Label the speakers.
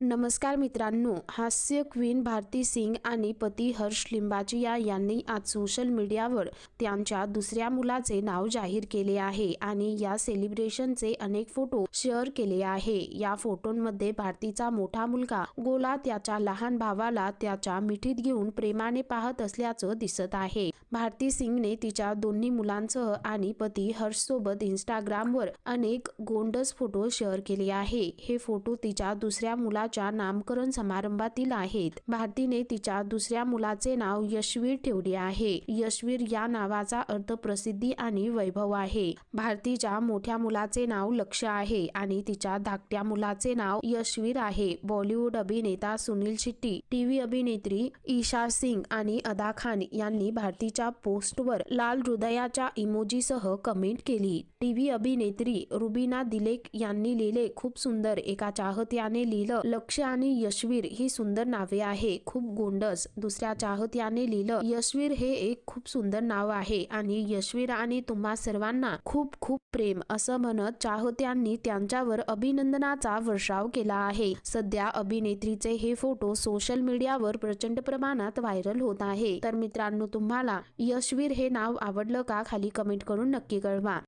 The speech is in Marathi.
Speaker 1: नमस्कार मित्रांनो हास्य क्वीन भारती सिंग आणि पती हर्ष लिंबाचिया यांनी आज सोशल मीडियावर त्यांच्या दुसऱ्या मुलाचे नाव जाहीर केले आहे आणि या सेलिब्रेशनचे अनेक फोटो शेअर केले आहे. या फोटोंमध्ये भारतीचा मोठा मुलगा गोला त्याच्या लहान भावाला त्याच्या मिठीत घेऊन प्रेमाने पाहत असल्याचं दिसत आहे. भारती सिंगने तिच्या दोन्ही मुलांसह आणि पती हर्ष सोबत इंस्टाग्रामवर अनेक गोंडस फोटो शेअर केले आहे. हे फोटो तिच्या दुसऱ्या मुला मुलाच्या नामकरण समारंभातील आहेत. भारतीने तिच्या दुसऱ्या मुलाचे नाव यशवीर ठेवले आहे. यशवीर या नावाचा अर्थ प्रसिद्धी आणि वैभव आहे. भारतीच्या मोठ्या मुलाचे नाव लक्ष आहे आणि तिच्या धाकट्या मुलाचे नाव यशवीर आहे. बॉलिवूड अभिनेता सुनील शेट्टी टीव्ही अभिनेत्री ईशा सिंग आणि अदा खान यांनी भारतीच्या पोस्टवर लाल हृदयाच्या इमोजीसह कमेंट केली. टीव्ही अभिनेत्री रुबीना दिलेक यांनी लिहिले खूप सुंदर. एका चाहत्याने लिहिलं लक्ष आणि यशवीर ही सुंदर नावे आहे. खूप गोंडस दुसऱ्या चाहत्याने लिहिलं यशवीर हे एक खूप सुंदर नाव आहे आणि यशवीर आणि तुम्हा सर्वांना खूप खूप प्रेम असं म्हणत चाहत्यांनी त्यांच्यावर अभिनंदनाचा वर्षाव केला आहे. सध्या अभिनेत्रीचे हे फोटो सोशल मीडियावर प्रचंड प्रमाणात व्हायरल होत आहे. तर मित्रांनो तुम्हाला यशवीर हे नाव आवडलं का? खाली कमेंट करून नक्की कळवा.